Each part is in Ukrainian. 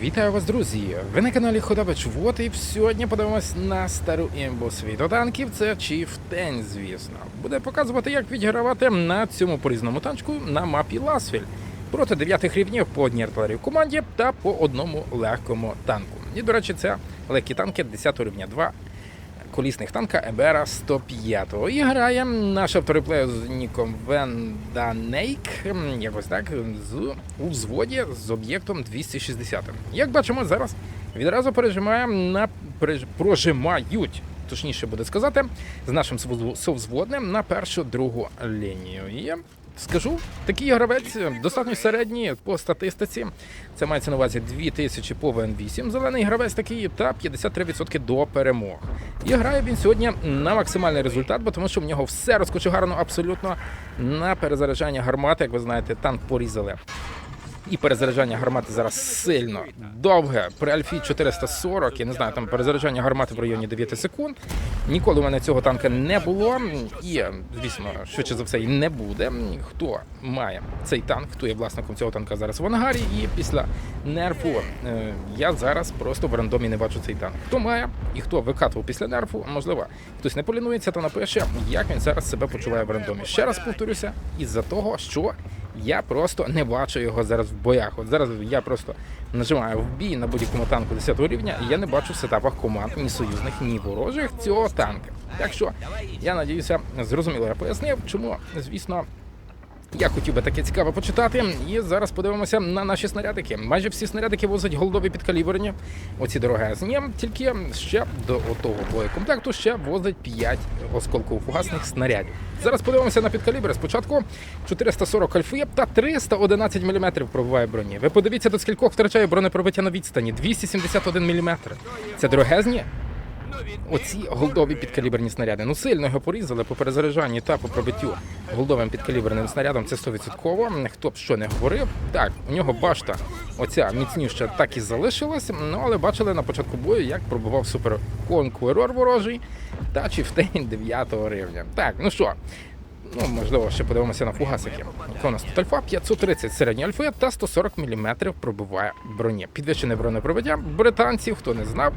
Вітаю вас, друзі! Ви на каналі Ходович Вот і сьогодні подивимось на стару імбу світотанків. Це Chieftain, звісно. Буде показувати, як відігравати на цьому порізному танчку на мапі Ласфіль проти дев'ятих рівнів по одній артилерії команді та по одному легкому танку. І, до речі, це легкі танки 10 рівня 2 колісних танка Ебера 105. І грає наш автореплеєр з ніком Венданейк, якось так, з, у взводі з об'єктом 260. Як бачимо, зараз відразу пережимає на прожимають. Точніше буде сказати, з нашим совзводним на першу другу лінію. І скажу, такий гравець достатньо середній по статистиці. Це мається на увазі 2000 по ВН8. Зелений гравець такий та 53% до перемог. І грає він сьогодні на максимальний результат, бо тому що в нього все розкочегарно абсолютно на перезаряджання гармати. Як ви знаєте, танк порізали. І перезаряджання гармати зараз сильно довге. При Альфі 440, я не знаю, там перезаряджання гармати в районі 9 секунд. Ніколи у мене цього танка не було. І, звісно, швидше за все, і не буде. Хто має цей танк, хто є власником цього танка зараз в ангарі, і після нерфу е, я зараз просто в рандомі не бачу цей танк. Хто має і хто викатував після нерфу, можливо, хтось не полінується, то напише, як він зараз себе почуває в рандомі. Ще раз повторюся, із-за того, що я просто не бачу його зараз в боях. От зараз я просто нажимаю в бій на будь-якому танку 10 рівня, і я не бачу в сетапах команд ні союзних, ні ворожих цього танка. Так що я надіюся, зрозуміло, я пояснив, чому, звісно. Я хотів би таке цікаве почитати, і зараз подивимося на наші снарядики. Майже всі снарядики возять голдові підкаліберні. Оці дорогезні, тільки ще до того боєкомплекту ще возить 5 осколково-фугасних снарядів. Зараз подивимося на підкалібри. Спочатку 440 альфи та 311 мм пробиває броні. Ви подивіться, до скількох втрачає бронепробиття на відстані 271 мм. Це дорогезні. Оці голдові підкаліберні снаряди. Ну сильно його порізали по перезаряджанні та по пробиттю голдовим підкаліберним снарядом. Це 100%. Хто б що не говорив. Так, у нього башта, оця міцніша, так і залишилась. Ну але бачили на початку бою, як пробував супер конкурор ворожий та чіфтейн 9 рівня. Так, ну що. Ну, можливо, ще подивимося на фугасики. Яка у нас тут альфа 530 середньої альфи та 140 мм пробиває броні. Підвищене бронепробиття британців, хто не знав.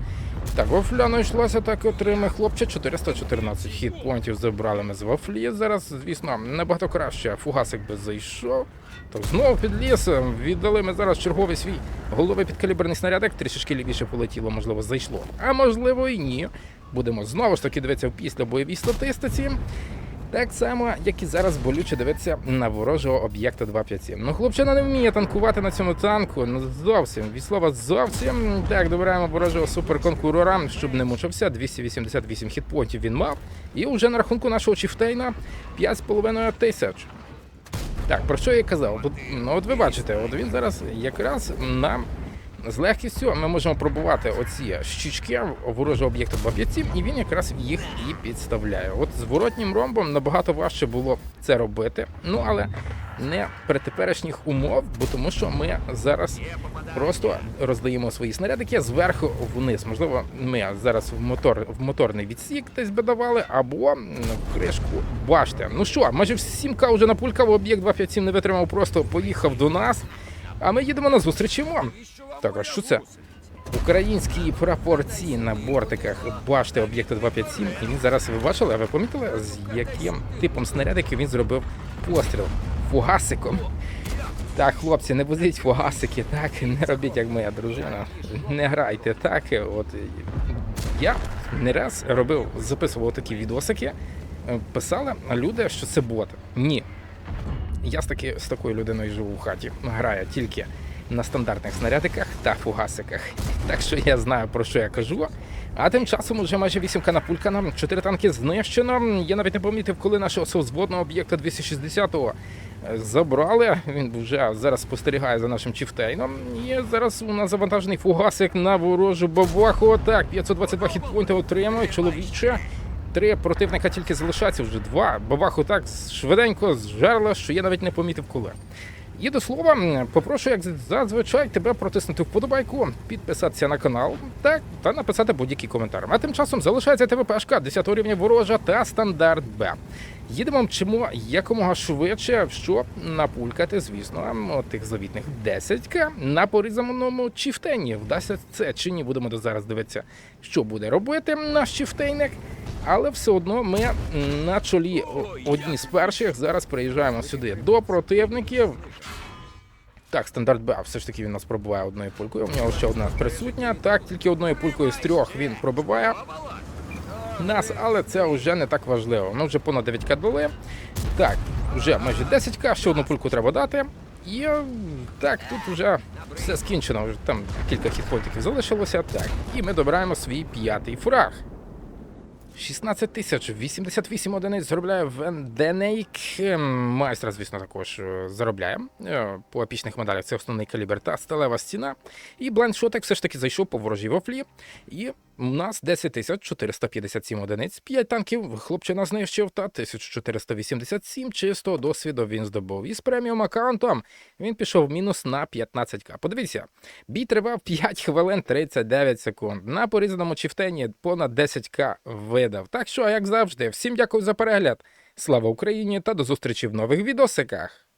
Так, вафляно йшлося, так отримає хлопче 414 хітпоінтів забрали ми з вафлі. Зараз, звісно, набагато краще. Фугасик би зайшов. Так, знову під ліс. Віддали ми зараз черговий свій головий підкаліберний снарядик. Трішечки лівіше полетіло, можливо, зайшло. А можливо і ні. Будемо знову ж таки дивитися в після бойовій статистиці. Так само, як і зараз болюче дивитися на ворожого об'єкта 257. Ну, хлопчина не вміє танкувати на цьому танку. Ну зовсім від слова зовсім. Так, добираємо ворожого суперконкурора, щоб не мучився. 288 хітпонтів він мав. І вже на рахунку нашого чіфтейна 5,5 тисяч. Так, про що я казав? Ну от ви бачите, от він зараз якраз на з легкістю ми можемо пробувати оці щічки ворожого об'єкту 257, і він якраз їх і підставляє. От з воротнім ромбом набагато важче було це робити. Ну але не при теперішніх умов, бо тому що ми зараз просто роздаємо свої снарядики зверху вниз. Можливо, ми зараз в мотор в моторний відсік десь би давали, або в кришку башти. Ну що, майже всім К вже напулькав, об'єкт 257 не витримав, просто поїхав до нас. А ми їдемо на зустріч йому. Так, а що це? Українські прапорці на бортиках башти об'єкта 257. І він зараз ви бачили, а ви помітили, з яким типом снарядиків він зробив постріл фугасиком. Так, хлопці, не будіть фугасики, так, не робіть, як моя дружина. Не грайте так. От я не раз робив, записував такі відосики, писали люди, що це бот. Ні. Я з, таки, з такою людиною живу в хаті. Грає тільки на стандартних снарядиках та фугасиках. Так що я знаю про що я кажу. А тим часом уже майже 8 канапулькана, 4 танки знищено. Я навіть не помітив, коли нашого совзводного об'єкта 260-го забрали. Він вже зараз спостерігає за нашим чіфтейном. І зараз у нас завантажений фугасик на ворожу бабаху. Так, 522 хітпойнти отримує чоловіче. Три противника тільки залишаться, вже два. Бабаху так швиденько зжерла, що я навіть не помітив коли. І до слова, попрошу, як зазвичай, тебе протиснути вподобайку, підписатися на канал так, та написати будь-який коментар. А тим часом залишається ТВПшка 10 рівня ворожа та стандарт Б. Їдемо мчимо якомога швидше, щоб напулькати, звісно, тих завітних 10к на порізаному чіфтені. Вдасться це чи ні, будемо зараз дивитися, що буде робити наш чіфтейник. Але все одно ми на чолі одні з перших зараз приїжджаємо сюди до противників. Так, стандарт Б, все ж таки він нас пробиває одною пулькою. У нього ще одна присутня. Так, тільки одною пулькою з трьох він пробиває нас, але це вже не так важливо. Ми вже понад 9к дали. Так, вже майже 10к, ще одну пульку треба дати. І так, тут вже все скінчено. Вже там кілька хітпоінтів залишилося. Так, і ми добираємо свій п'ятий фраг. 16 тисяч 88 одиниць заробляє Венденейк. Майстра, звісно, також е, заробляє. Е, По епічних медалях це основний калібр та сталева стіна. І блайндшотик все ж таки зайшов по ворожій вофлі. І у нас 10 тисяч 457 одиниць, 5 танків хлопчина знищив та 1487 чистого досвіду він здобув. І з преміум аккаунтом він пішов мінус на 15к. Подивіться, бій тривав 5 хвилин 39 секунд. На порізаному чіфтені понад 10к видав. Так що, як завжди, всім дякую за перегляд. Слава Україні та до зустрічі в нових відосиках.